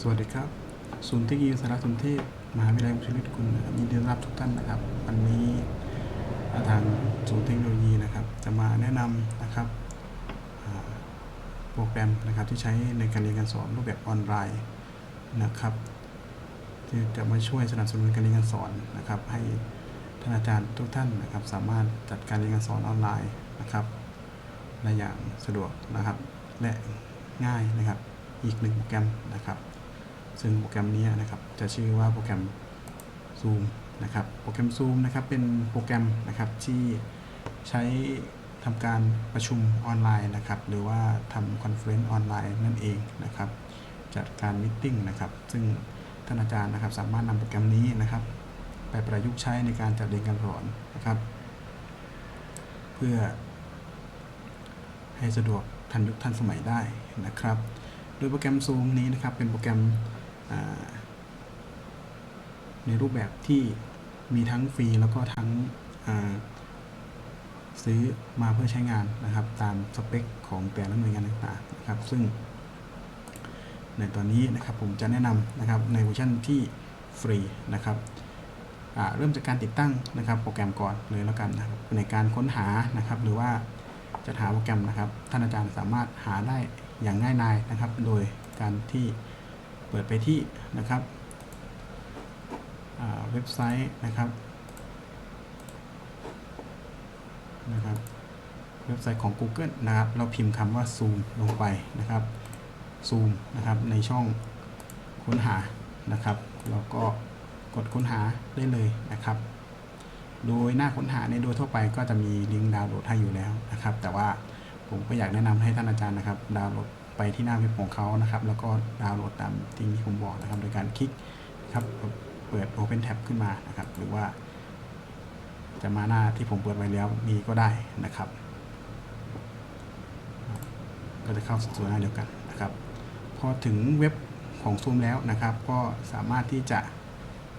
สวัสดีครับ ศูนย์เทคโนโลยีสารสนเทศมหาวิทยาลัยชีวิตคุณนะครับยินดีต้อนรับทุกท่านนะครับ วันนี้ทางศูนย์เทคโนโลยีนะครับ จะมาแนะนำนะครับโปรแกรมนะครับที่ใช้ในการเรียนการสอนรูปแบบออนไลน์นะครับที่จะมาช่วยสนับสนุนการเรียนการสอนนะครับ ให้ท่านอาจารย์ทุกท่านนะครับ สามารถจัดการเรียนการสอนออนไลน์นะครับได้อย่างสะดวกนะครับ และง่ายนะครับ อีกหนึ่งโปรแกรมนะครับ ซึ่งโปรแกรมนี้นะครับจะชื่อว่าโปรแกรม Zoom นะครับ โปรแกรม Zoom นะครับเป็นโปรแกรมนะครับที่ใช้ทำการประชุมออนไลน์นะครับ หรือว่าทำคอนเฟอเรนซ์ออนไลน์นั่นเองนะครับจัดการมิ팅นะครับ ซึ่งท่านอาจารย์นะครับสามารถนำโปรแกรมนี้นะครับ ไปประยุกต์ใช้ในการจัดเรียนการสอนนะครับ เพื่อให้สะดวกทันยุคทันสมัยได้นะครับ โดยโปรแกรม Zoom นี้นะครับเป็นโปรแกรม ในรูปแบบที่มีทั้งฟรีแล้วก็ทั้งซื้อมาเพื่อใช้งานนะครับ ตามสเปคของแต่ละหน่วยงานต่างๆนะครับ ซึ่ง ในตอนนี้นะครับผมจะแนะนำนะครับในเวอร์ชันที่ฟรีนะครับเริ่มจากการติดตั้งนะครับโปรแกรมก่อนเลยแล้วกันนะครับในการค้นหานะครับ หรือว่าจะหาโปรแกรมนะครับ ท่านอาจารย์สามารถหาได้อย่างง่ายดายนะครับ โดยการที่ เปิดไปที่นะครับเว็บไซต์นะครับนะครับเว็บไซต์ของ Google นะครับเราพิมพ์คำว่า Zoom ลงไปนะครับ Zoom นะครับในช่องค้นหานะครับแล้วก็กดค้นหาได้เลยนะครับ โดยหน้าค้นหาในโดยทั่วไปก็จะมีลิงก์ดาวน์โหลดให้อยู่แล้วนะครับ แต่ว่าผมก็อยากแนะนำให้ท่านอาจารย์นะครับดาวน์โหลด ไปที่หน้าเว็บของเขานะครับ แล้วก็ดาวน์โหลดตามที่ที่ผมบอกนะครับ โดยการคลิกครับเปิด Open Tab ขึ้นมานะครับ หรือว่า จะมาหน้าที่ผมเปิดไว้แล้วมีก็ได้นะครับ ก็จะเข้าสู่หน้าเดียวกันนะครับ พอถึงเว็บของ Zoom แล้วนะครับ ก็สามารถที่จะ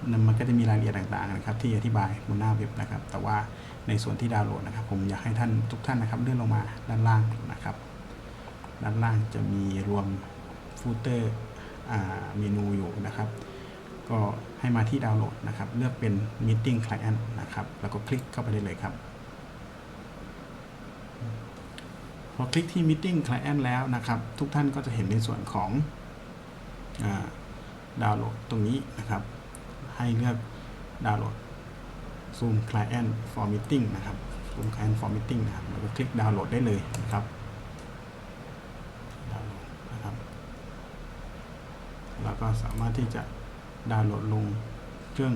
นมันก็จะมีรายละเอียดต่างๆนะครับ ที่อธิบายบนหน้าเว็บนะครับ แต่ว่าในส่วนที่ดาวน์โหลดนะครับ ผมอยากให้ท่านทุกท่านนะครับเลื่อนลงมาด้านล่างนะครับ ด้านล่างจะมีรวมฟูเตอร์เมนูอยู่นะครับ ก็ให้มาที่ดาวน์โหลดนะครับ เลือกเป็น Meeting Client นะครับ แล้วก็คลิกเข้าไปได้เลยครับ พอคลิกที่ Meeting Client แล้วนะครับ ทุกท่านก็จะเห็นในส่วนของดาวน์โหลดตรงนี้นะครับ ให้เลือกดาวน์โหลด Zoom Client for Meeting นะครับ Zoom Client for Meeting นะครับแล้วก็คลิกดาวน์โหลดได้เลยนะครับดาวน์โหลดนะครับ แล้ว ก็สามารถที่จะดาวน์โหลดลงเครื่อง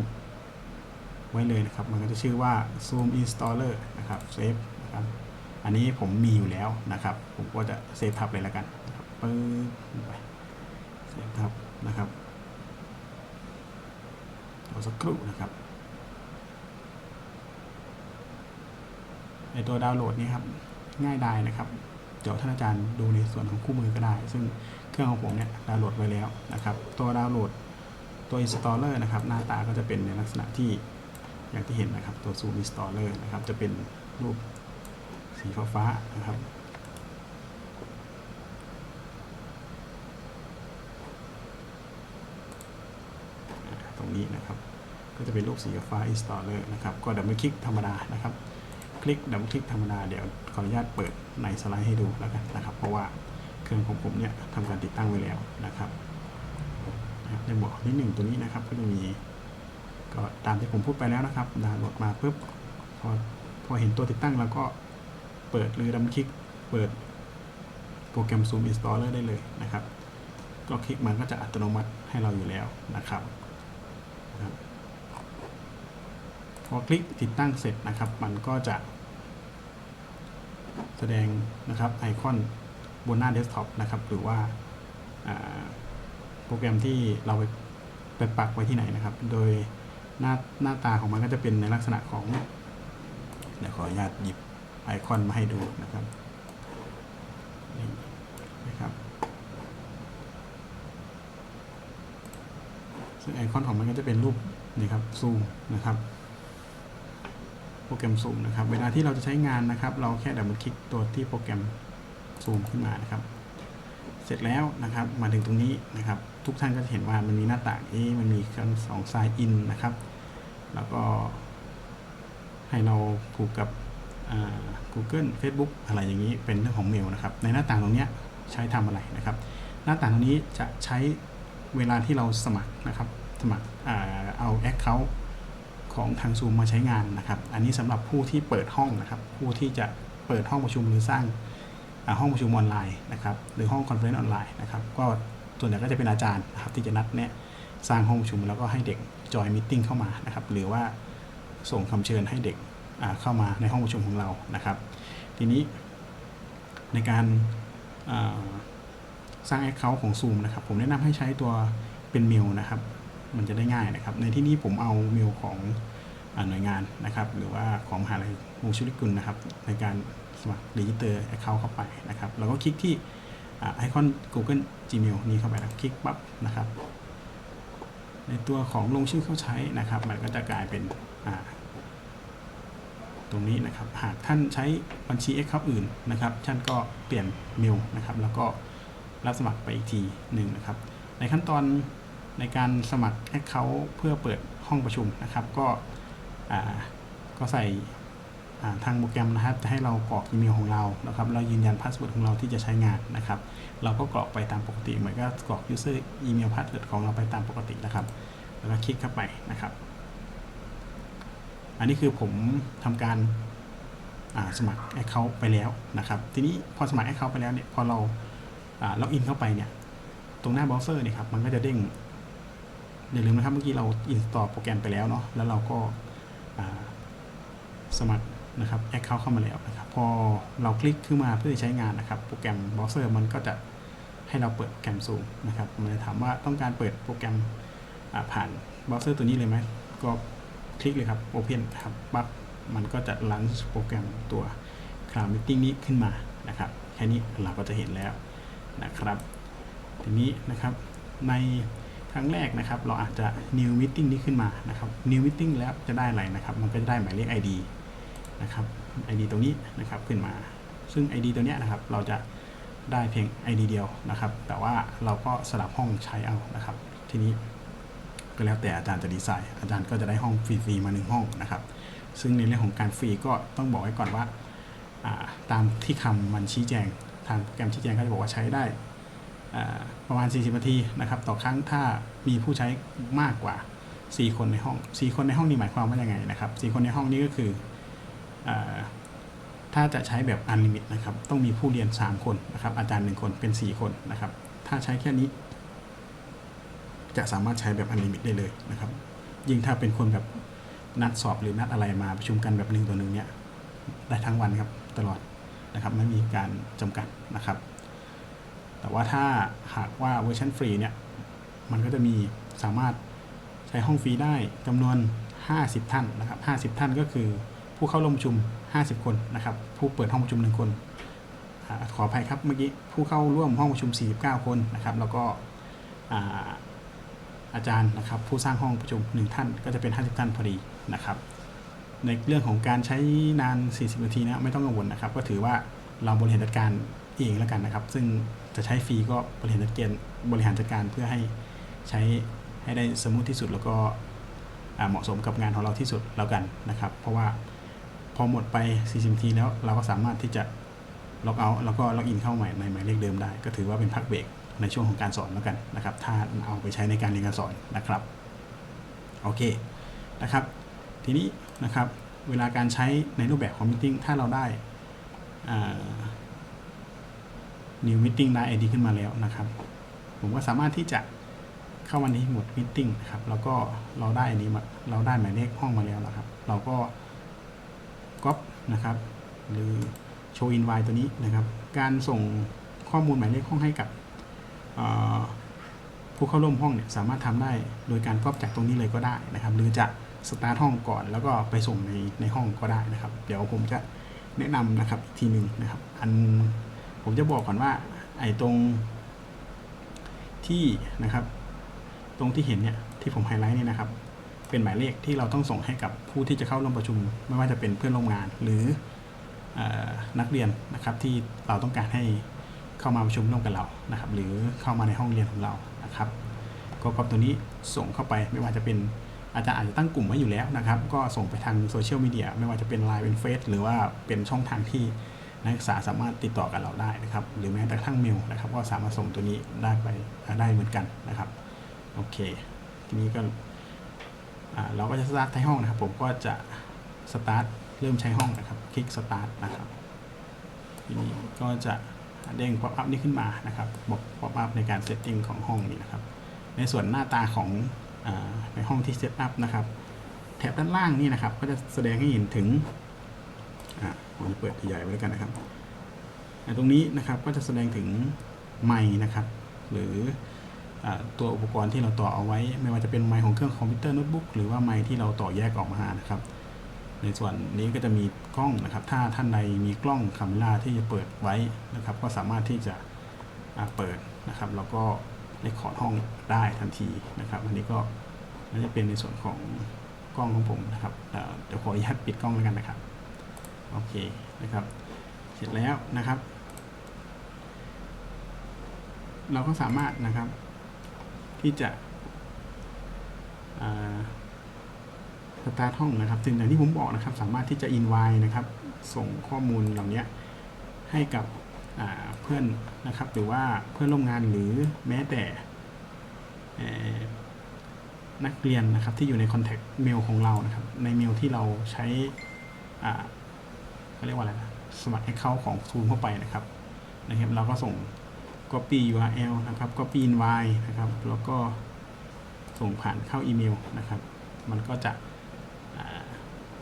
ไว้เลยนะครับ มันก็จะชื่อว่า Zoom Installer นะครับ Save นะครับ อันนี้ผมมีอยู่แล้วนะครับ ผมก็จะเซฟทับเลยแล้วกันนะครับปึ๊บไปเซฟทับนะครับรอสักครู่นะครับในตัวดาวน์โหลดนี้ครับง่ายดายนะครับ เดี๋ยวท่านอาจารย์ดูในส่วนของคู่มือก็ได้ ซึ่ง เครื่องของผมเนี่ยดาวน์โหลดไว้แล้วนะครับ ตัวดาวน์โหลดตัว installer นะครับหน้าตาก็จะเป็นในลักษณะที่อย่างที่เห็นนะครับตัว Zoom installer นะครับจะเป็นรูปสีฟ้าๆนะครับตรงนี้นะครับก็จะเป็นรูปสีฟ้า installer นะครับก็ดับเบิลคลิกธรรมดานะครับ คลิกดับเบิลคลิกธรรมดาเดี๋ยวขออนุญาตเปิดในสไลด์ให้ดูแล้วกันนะครับ เพราะว่า รื่องของผมเนี่ยทำการติดตั้งไว้แล้วนะครับนบในบอกนิดหนึ่งตัวนี้นะครับก็จะมีก็ตามที่ผมพูดไปแล้วนะครับดาวน์โหลดมาปุ๊บพอพอเห็นตัวติดตั้งแล้วก็เปิดหรือดับคลิกเปิดโปรแกรม Zoom Installer ได้เลยนะครับ ก็คลิกมันก็จะอัตโนมัติให้เราอยู่แล้วนะครับพอคลิกติดตั้งเสร็จนะครับ มันก็จะแสดงนะครับไอคอน บนหน้าเดสก์ท็อปนะครับหรือว่าโปรแกรมที่เราไปไปปักไว้ที่ไหนนะครับ โดยหน้าหน้าตาของมันก็จะเป็นในลักษณะของเดี๋ยวขออนุญาตหยิบไอคอนมาให้ดูนะครับนี่นะครับซึ่งไอคอนของมันก็จะเป็นรูปนี่ครับซูมนะครับโปรแกรมซูมนะครับ เวลาที่เราจะใช้งานนะครับ เราแค่ดับเบิลคลิกตัวที่โปรแกรม ซูมขึ้นมานะครับ เสร็จแล้วนะครับ มาถึงตรงนี้นะครับ ทุกท่านก็จะเห็นว่ามันมีหน้าต่างเอ๊ะมันมีการสองไซน์อินนะครับ แล้วก็ให้เราผูกกับ Google Facebook อะไรอย่างนี้เป็นเรื่องของเมลนะครับ ในหน้าต่างตรงนี้ใช้ทำอะไรนะครับ หน้าต่างตรงนี้จะใช้เวลาที่เราสมัครนะครับ สมัครอ่าเอา Account ของทาง Zoom มาใช้งานนะครับ อันนี้สำหรับผู้ที่เปิดห้องนะครับ ผู้ที่จะเปิดห้องประชุมหรือสร้าง ห้องประชุมออนไลน์นะครับหรือห้องคอนเฟอเรนซ์ออนไลน์นะครับก็ส่วนใหญ่ก็จะเป็นอาจารย์นะครับที่จะนัดเนี่ยสร้างห้องประชุมแล้วก็ให้เด็กจอยมิ팅เข้ามานะครับหรือว่าส่งคำเชิญให้เด็กเข้ามาในห้องประชุมของเรานะครับ ทีนี้ในการาสร้าง Account ของ Zoom นะครับ ผมแนะนำให้ใช้ตัวเป็นเมลนะครับ มันจะได้ง่ายนะครับ ในที่นี้ผมเอาเมลของอหน่วยงานนะครับ หรือว่าของมหาลัยมูชุลิกุลนะครับ ในการ สมัครดิจิเตอร์ Account เข้าไปนะครับเราก็คลิกที่ไอคอน Google Gmail นี้เข้าไปนะคลิกปั๊บนะครับ ในตัวของลงชื่อเข้าใช้นะครับ มันก็จะกลายเป็นตรงนี้นะครับ หากท่านใช้บัญชี Account อื่นนะครับ ท่านก็เปลี่ยนเมลนะครับ แล้วก็รับสมัครไปอีกทีหนึ่งนะครับ ในขั้นตอนในการสมัคร Account เพื่อเปิดห้องประชุมนะครับ ก็ก็ใส่ ทางโปรแกรมนะครับจะให้เรากรอกอีเมลของเรานะครับเรายืนยันพาสเวิร์ดของเราที่จะใช้งานนะครับ เราก็กรอกไปตามปกติเหมือนก็กรอก user email password ของเราไปตามปกตินะครับ แล้วก็คลิกเข้าไปนะครับ อันนี้คือผมทำการสมัคร Account ไปแล้วนะครับ ทีนี้พอสมัคร Account ไปแล้วเนี่ยพอเราล็อกอินเข้าไปเนี่ยตรงหน้าเบราว์เซอร์เนี่ยครับมันก็จะเด้งอย่าลืมนะครับเมื่อกี้เราอินสตอลโปรแกรมไปแล้วเนาะแล้วเราก็สมัคร นะครับ Account เข้ามาแล้วนะครับ พอเราคลิกขึ้นมาเพื่อใช้งานนะครับ โปรแกรมบราว์เซอร์มันก็จะให้เราเปิดโปรแกรมซูมนะครับมันจะถามว่าต้องการเปิดโปรแกรมผ่านบราว์เซอร์ตัวนี้เลยไหม ก็คลิกเลยครับ Open ครับปั๊บมันก็จะลันโปรแกรมตัว Cloud Meeting นี้ขึ้นมานะครับ แค่นี้เราก็จะเห็นแล้วนะครับ ทีนี้นะครับในครั้งแรกนะครับ เราอาจจะ new meeting นี้ขึ้นมานะครับ new meeting แล้วจะได้อะไรนะครับ มันก็จะได้หมายเลข ID นะครับ ID ตรงนี้นะครับขึ้นมา ซึ่ง ID ตัวเนี้ยนะครับเราจะได้เพียง ID เดียวนะครับ แต่ว่าเราก็สลับห้องใช้เอานะครับ ทีนี้ก็แล้วแต่อาจารย์จะดีไซน์ อาจารย์ก็จะได้ห้องฟรีๆมาหนึ่งห้องนะครับ ซึ่งในเรื่องของการฟรีก็ต้องบอกไว้ก่อนว่าาตามที่คำมันชี้แจง ทางโปรแกรมชี้แจงก็จะบอกว่าใช้ได้ประมาณ 40 นาทีนะครับ ต่อครั้งถ้ามีผู้ใช้มากกว่า 4 คนในห้อง 4 คนในห้องนี้หมายความว่ายังไงนะครับ 4 คนในห้องนี้ก็คือ ถ้าจะใช้แบบอันลิมิตนะครับ ต้องมีผู้เรียน 3 คนนะครับ อาจารย์ 1 คนเป็น 4 คนนะครับ ถ้าใช้แค่นี้ จะสามารถใช้แบบอันลิมิตได้เลยนะครับ ยิ่งถ้าเป็นคนแบบนัดสอบหรือนัดอะไรมาประชุมกันแบบหนึ่งต่อหนึ่งเนี่ย ได้ทั้งวันครับตลอดนะครับ ไม่มีการจำกัดนะครับ แต่ว่าถ้าหากว่าเวอร์ชันฟรีเนี่ย มันก็จะมีสามารถใช้ห้องฟรีได้จำนวน 50 ท่านนะครับ 50 ท่านก็คือ ผู้เข้าร่วมประชุม 50 คนนะครับ ผู้เปิดห้องประชุม 1 คนอขออภัยครับเมื่อกี้ผู้เข้าร่วมห้องประชุม 49 คนนะครับ แล้วก็อาอาจารย์นะครับ ผู้สร้างห้องประชุม 1 ท่านก็จะเป็น 50 ท่านพอดีนะครับ ในเรื่องของการใช้นาน 40 นาทีนะไม่ต้องกังวลนะครับ ก็ถือว่าเราบริหารจัดการเองแล้วกันนะครับ ซึ่งจะใช้ฟรีก็บริหารจัดการบริหารจัดการเพื่อให้ใช้ให้ได้สมูทที่สุดแล้วก็เหมาะสมกับงานของเราที่สุดแล้วกันนะครับ เพราะว่า อหมดไป 40นาทีแล้วเราก็สามารถที่จะล็อกเอาท์แล้วก็ล็อกอินเข้าใหม่ในหมายเลขเดิมได้ ก็ถือว่าเป็นพักเบรกในช่วงของการสอนแล้วกันนะครับ ถ้าเอาไปใช้ในการเรียนการสอนนะครับโอเคนะครับ ทีนี้นะครับเวลาการใช้ในรูปแบบของมิ팅ถ้าเราได้ new meeting ได้ ID ขึ้นมาแล้วนะครับ ผมก็สามารถที่จะเข้ามาในหมด meeting นะครับแล้วก็เราได้อันนี้มาเราได้หมายเลขห้องมาแล้วนะครับ เราก็ ก๊อปนะครับ หรือ show invite ตัวนี้นะครับ การส่งข้อมูลหมายเลขห้องให้กับผู้เข้าร่วมห้องเนี่ยสามารถทำได้โดยการก๊อปจากตรงนี้เลยก็ได้นะครับ หรือจะสตาร์ทห้องก่อนแล้วก็ไปส่งในในห้องก็ได้นะครับ เดี๋ยวผมจะแนะนำนะครับอีกทีหนึ่งนะครับ อันผมจะบอกก่อนว่าไอ้ตรงที่นะครับ ตรงที่เห็นเนี่ยที่ผมไฮไลท์เนี่ยนะครับ เป็นหมายเลขที่เราต้องส่งให้กับผู้ที่จะเข้าร่วมประชุม ไม่ว่าจะเป็นเพื่อนร่วมงานหรืออนักเรียนนะครับที่เราต้องการให้เข้ามาประชุมร่วมกับเรานะครับ หรือเข้ามาในห้องเรียนของเรานะครับก็ก๊อปตัวนี้ส่งเข้าไปไม่ว่าจะเป็นอาจารย์อาจจะตั้งกลุ่มไว้อยู่แล้วนะครับ ก็ส่งไปทางโซเชียลมีเดียไม่ว่าจะเป็น Line เป็นเฟซหรือว่าเป็นช่องทางที่นักศึกษาสามารถติดต่อกับเราได้นะครับ หรือแม้แต่ทั่งเมลนะครับ ก็สามารถส่งตัวนี้ได้ไปได้เหมือนกันนะครับ โอเค ทีนี้ก็ เราก็จะสตาร์ทใช้ห้องนะครับ ผมก็จะสตาร์ทเริ่มใช้ห้องนะครับ คลิกสตาร์ทนะครับทีนี้ก็จะเด้ง pop up นี้ขึ้นมานะครับบอก pop up ในการ setting ของห้องนี้นะครับ ในส่วนหน้าตาของอในห้องที่ set up นะครับ แถบด้านล่างนี่นะครับ ก็จะแสดงให้เห็นถึงอ่าผมจะเปิดใหญ่ไว้แล้วกันนะครับตรงนี้นะครับก็จะแสดงถึงไมค์นะครับ หรือ ตัวอุปกรณ์ที่เราต่อเอาไว้ ไม่ว่าจะเป็นไมค์ของเครื่องคอมพิวเตอร์โน้ตบุ๊กหรือว่าไมค์ที่เราต่อแยกออกมานะครับ ในส่วนนี้ก็จะมีกล้องนะครับ ถ้าท่านใดมีกล้องคาเมล่าที่จะเปิดไว้นะครับ ก็สามารถที่จะเปิดนะครับ แล้วก็เลคคอห้องได้ทันทีนะครับ อันนี้ก็น่าจะเป็นในส่วนของกล้องของผมนะครับเอ่อเดี๋ยวขออนุญาตปิดกล้องแล้วกันนะครับโอเคนะครับ เสร็จแล้วนะครับ เราก็สามารถนะครับ ที่จะสตาร์ทห้องนะครับซึ่งอย่างที่ผมบอกนะครับ สามารถที่จะ invite นะครับ ส่งข้อมูลเหล่านี้ให้กับเพื่อนนะครับ หรือว่าเพื่อนร่วมงานหรือแม้แต่นักเรียนนะครับที่อยู่ใน contact mail ของเรานะครับ ในเมลที่เราใช้เขาเรียกว่าอะไรนะสมัคร account ของ Zoom เข้าไปนะครับนะครับ เราก็ส่ง copy URL นะครับ copy invite นะครับ แล้วก็ส่งผ่านเข้าอีเมลนะครับ มันก็จะ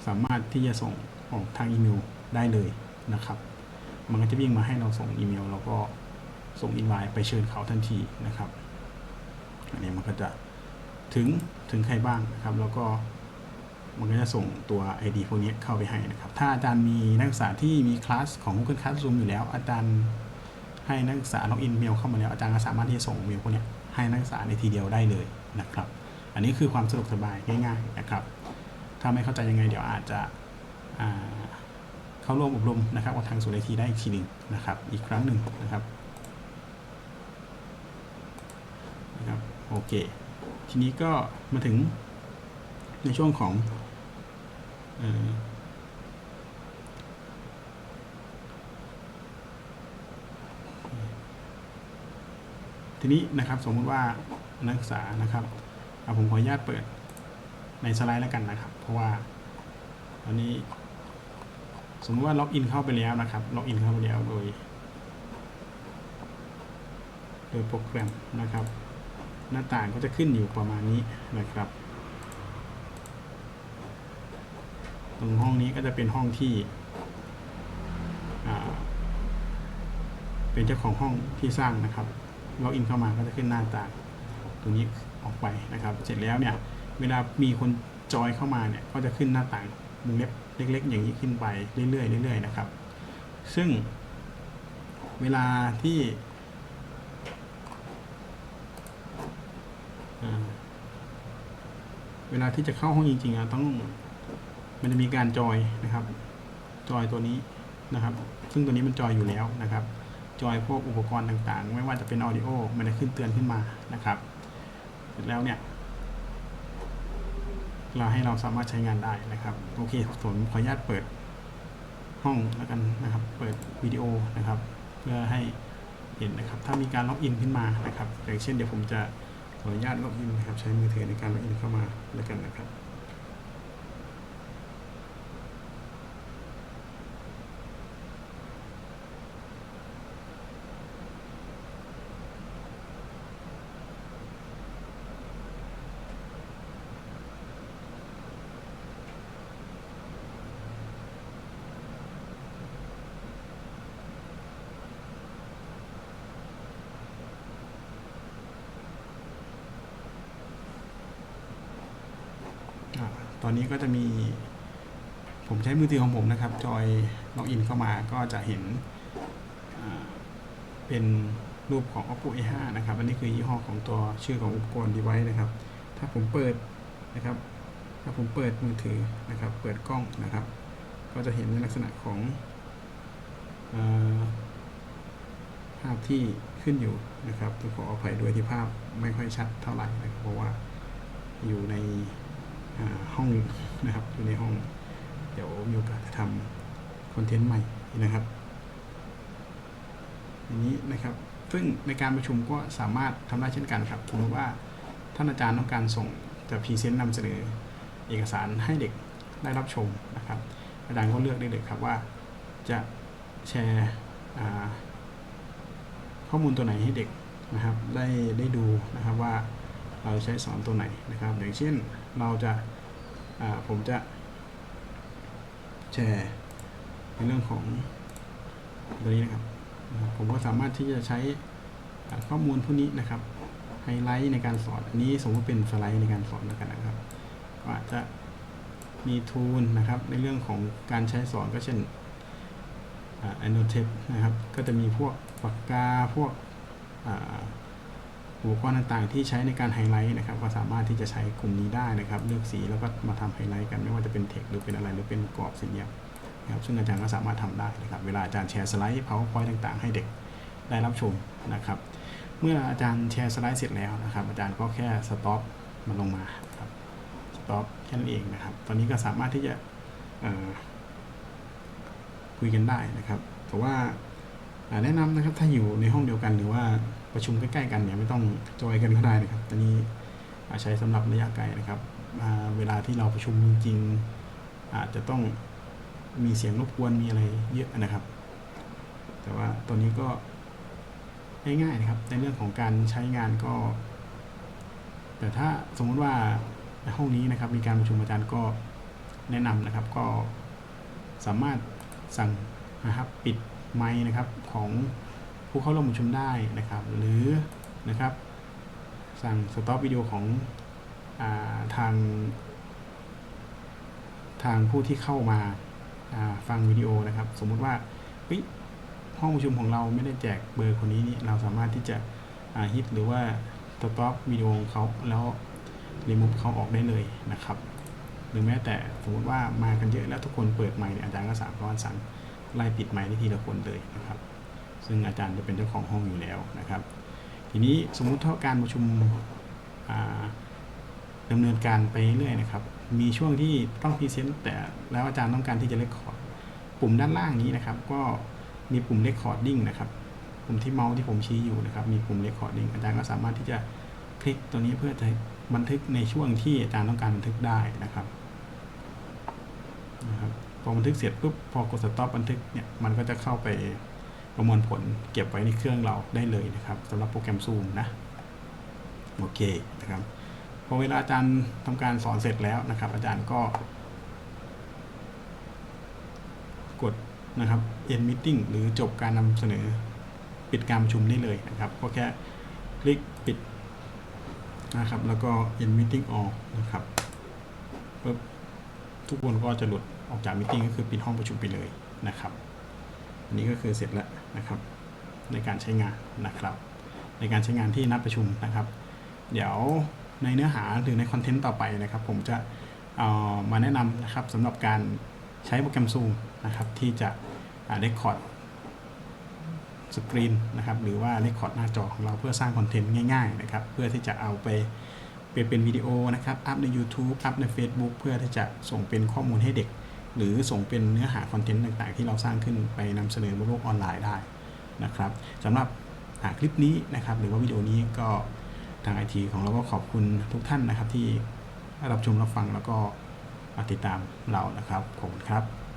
สามารถที่จะส่งออกทางอีเมลได้เลยนะครับ มันก็จะวิ่งมาให้เราส่งอีเมล แล้วก็ส่งอินไวน์ไปเชิญเขาทันทีนะครับ อันนี้มันก็จะถึงถึงใครบ้างนะครับ แล้วก็มันก็จะส่งตัว ID พวกนี้เข้าไปให้นะครับ ถ้าอาจารย์มีนักศึกษาที่มีคลาสของ Google Classroom อยู่แล้ว อาจารย์ ให้นักศึกษาล็อกอินเมลเข้ามาแล้วอาจารย์ก็สามารถที่จะส่งเมลพวกนี้ให้นักศึกษาในทีเดียวได้เลยนะครับ อันนี้คือความสะดวกสบายง่ายๆนะครับ ถ้าไม่เข้าใจยังไงเดี๋ยวอาจจะเข้าร่วมอบรมนะครับกับทางศูนย์ไอทีได้อีกทีหนึ่งนะครับ อีกครั้งหนึ่งนะครับนะครับโอเค ทีนี้ก็มาถึงในช่วงของเออ ทีนี้นะครับสมมุติว่านักศึกษานะครับเอาผมขออนุญาตเปิดในสไลด์แล้วกันนะครับ เพราะว่าตอนนี้สมมติว่าล็อกอินเข้าไปแล้วนะครับล็อกอินเข้าไปแล้วโดยโดยโปรแกรมนะครับ หน้าต่างก็จะขึ้นอยู่ประมาณนี้นะครับ ตรงห้องนี้ก็จะเป็นห้องที่ เป็นเจ้าของห้องที่สร้างนะครับ ล็อกอินเข้ามาก็จะขึ้นหน้าต่างตรงนี้ออกไปนะครับ เสร็จแล้วเนี่ยเวลามีคนจอยเข้ามาเนี่ยก็จะขึ้นหน้าต่างวงเล็บเล็ก ๆ อย่างนี้ขึ้นไปเรื่อยๆเรื่อยๆนะครับ ซึ่งเวลาที่เวลาที่จะเข้าห้องจริงๆอะต้องมันจะมีการจอยนะครับ จอยตัวนี้นะครับ ซึ่งตัวนี้มันจอยอยู่แล้วนะครับ จอยพวกอุปกรณ์ต่างๆ ไม่ว่าจะเป็น audio มันจะขึ้นเตือนขึ้นมานะครับ เสร็จแล้วเนี่ยเราให้เราสามารถใช้งานได้นะครับ โอเคผมขออนุญาตเปิดห้องแล้วกันนะครับ เปิดวิดีโอนะครับ เพื่อให้เห็นนะครับ ถ้ามีการล็อกอินขึ้นมานะครับ อย่างเช่นเดี๋ยวผมจะขออนุญาตล็อกอินนะครับ ใช้มือถือในการล็อกอินเข้ามาแล้วกันนะครับ อ่า ตอนนี้ก็จะมี ผมใช้มือถือของผมนะครับ จอยล็อกอินเข้ามาก็จะเห็นเป็นรูปของ oppo a 5นะครับ อันนี้คือยี่ห้อของตัวชื่อของอุปกรณ์ device นะครับ ถ้าผมเปิดนะครับ ถ้าผมเปิดมือถือนะครับ เปิดกล้องนะครับ ก็จะเห็นในลักษณะของภาพที่ขึ้นอยู่นะครับต้องขออภัยด้วยที่ภาพไม่ค่อยชัดเท่าไหร่นะครับเพราะว่าอยู่ใน ห้องนะครับอยู่ในห้อง เดี๋ยวมีโอกาสจะทำคอนเทนต์ใหม่นะครับอย่างนี้นะครับ ซึ่งในการประชุมก็สามารถทำได้เช่นกันครับสมมติว่าท่านอาจารย์ต้องการส่งจะพรีเซนต์นำเสนอเอกสารให้เด็กได้รับชมนะครับ อาจารย์ก็เลือกได้เลยครับว่าจะแชร์ข้อมูลตัวไหนให้เด็กนะครับ ได้ได้ดูนะครับว่าเราใช้สอนตัวไหนนะครับ อย่างเช่น เราจะาผมจะแชร์ในเรื่องของตัวนี้นะครับ ผมก็สามารถที่จะใช้ข้อมูลพวกนี้นะครับไฮไลท์ในการสอนอันนี้สมมติเป็นสไลด์ในการสอนแล้วกันนะครับก็อาจจะมีทูลนะครับ ในเรื่องของการใช้สอนก็เช่นแอนโนเทปนะครับ ก็จะมีพวกปากกาพวก อุปกรณ์ต่างๆ ที่ใช้ในการไฮไลท์นะครับก็สามารถที่จะใช้กลุ่มนี้ได้นะครับ เลือกสีแล้วก็มาทำไฮไลท์กันไม่ว่าจะเป็นเทคหรือเป็นอะไรหรือเป็นกรอบสี่เหลี่ยมนะครับซึ่งอาจารย์ก็สามารถทำได้นะครับ เวลาอาจารย์แชร์สไลด์ powerpoint ต่างๆ ให้เด็กได้รับชมนะครับ เมื่ออาจารย์แชร์สไลด์เสร็จแล้วนะครับ อาจารย์ก็แค่สต็อปมันลงมาครับสต็อปแค่นั้นเองนะครับ ตอนนี้ก็สามารถที่จะคุยกันได้นะครับแต่ว่าแนะนำนะครับถ้าอยู่ในห้องเดียวกันหรือว่า ประชุมใกล้ๆกันเนี่ยไม่ต้องจอยกันก็ได้นะครับตอนนี้ใช้สำหรับระยะไกลนะครับเวลาที่เราประชุมจริงๆอาจจะต้องมีเสียงรบกวนมีอะไรเยอะนะครับ แต่ว่าตัวนี้ก็ง่ายๆนะครับ ในเรื่องของการใช้งานก็ แต่ถ้าสมมุติว่าในห้องนี้นะครับมีการประชุมอาจารย์ก็แนะนำนะครับก็สามารถสั่งนะครับปิดไมค์นะครับของ ผู้เข้าร่วมประชุมได้นะครับ หรือนะครับ สั่งสต็อปวิดีโอของอาทาง ทางผู้ที่เข้ามาาฟังวิดีโอนะครับ สมมุติว่าห้องประชุมของเราไม่ได้แจกเบอร์คนนี้นี่เราสามารถที่จะฮิตหรือว่าสต็อปวิดีโอของเขาแล้วรีมูฟเขาออกได้เลยนะครับ หรือแม้แต่สมมติว่ามากันเยอะแล้วทุกคนเปิดไมค์เนี่ยอาจารย์ก็สามารถสั่งไล่ปิดไมค์ได้ทีละคนเลยนะครับ ซึ่งอาจารย์จะเป็นเจ้าของห้องอยู่แล้วนะครับ ทีนี้สมมุติถ้าการประชุมอ่าดำเนินการไปเรื่อยนะครับ มีช่วงที่ต้องพรีเซนต์แต่แล้วอาจารย์ต้องการที่จะเลคคอร์ดปุ่มด้านล่างนี้นะครับ ก็มีปุ่มเลคคอร์ดดิ้งนะครับปุ่มที่เมาส์ที่ผมชี้อยู่นะครับ มีปุ่มเลคคอร์ดดิ้งอาจารย์ก็สามารถที่จะคลิกตัวนี้เพื่อจะบันทึกในช่วงที่อาจารย์ต้องการบันทึกได้นะครับนะครับพอบันทึกเสร็จปุ๊บพอกดสต็อปบันทึกเนี่ยมันก็จะเข้าไป ประมวลผลเก็บไว้ในเครื่องเราได้เลยนะครับสำหรับโปรแกรม Zoom นะโอเคนะครับพอเวลาอาจารย์ทำการสอนเสร็จแล้วนะครับ อาจารย์ก็ กดนะครับ end meeting หรือจบการนำเสนอปิดการประชุมได้เลยนะครับก็แค่คลิกปิดนะครับแล้วก็ end meeting all นะครับปุ๊บทุกคนก็จะหลุดออกจากมิ팅ก็คือปิดห้องประชุมไปเลยนะครับ อันนี้ก็คือเสร็จแล้ว นะครับในการใช้งานนะครับ ในการใช้งานที่นัดประชุมนะครับ เดี๋ยวในเนื้อหาหรือในคอนเทนต์ต่อไปนะครับ ผมจะเอามาแนะนำนะครับสำหรับการใช้โปรแกรม Zoom นะครับ ที่จะเรคคอร์ดสกรีนนะครับหรือว่าเรคคอร์ดหน้าจอของเราเพื่อสร้างคอนเทนต์ง่ายๆนะครับ เพื่อที่จะเอาไปเปลี่ยนเป็นวิดีโอนะครับ อัพใน YouTube อัพใน Facebook เพื่อที่จะส่งเป็นข้อมูลให้เด็ก หรือส่งเป็นเนื้อหาคอนเทนต์ต่างๆ ที่เราสร้างขึ้นไปนำเสนอบนโลกออนไลน์ได้นะครับสำหรับคลิปนี้นะครับ หรือว่าวิดีโอนี้ก็ทางไอทีของเราก็ขอบคุณทุกท่านนะครับที่รับชมรับฟังแล้วก็ติดตามเรานะครับขอบคุณครับ